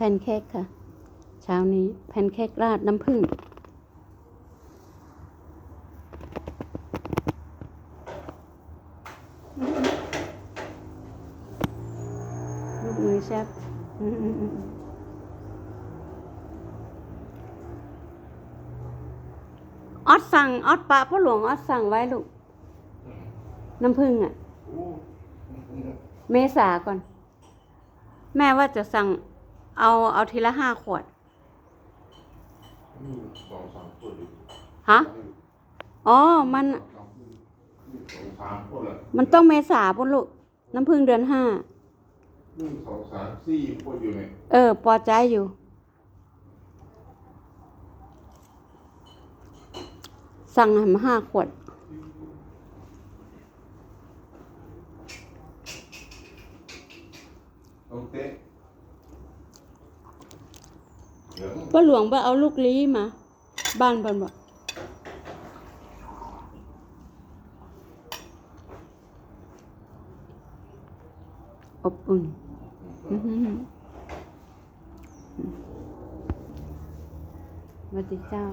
แพนเค้กค่ะ เช้านี้แพนเค้กราดน้ำผึ้งลูกมือแชฟอืมอืมอืมออดสั่งออดปะพ่อหลวงออดสั่งไว้ลูก น้ำผึ้งอะ เมษาก่อน แม่ว่าจะสั่ง เอาเอาทีละห้าขวด นี่สองสามคนเลยฮะ อ๋อ มันสองสามคนละมันต้องเมษาปุ่นลูก น้ำพึ่งเดือนห้าหนึ่งสองสามสี่คนอยู่เนี่ยเออปอใจอยู่ สั่งมาห้าขวดโอเคเดี๋ย วป้าหลวงไปเอาลูกลี้มา บ้านเพิ่นบอกอบอุ่นอื้อหือสวัสดีเจ้า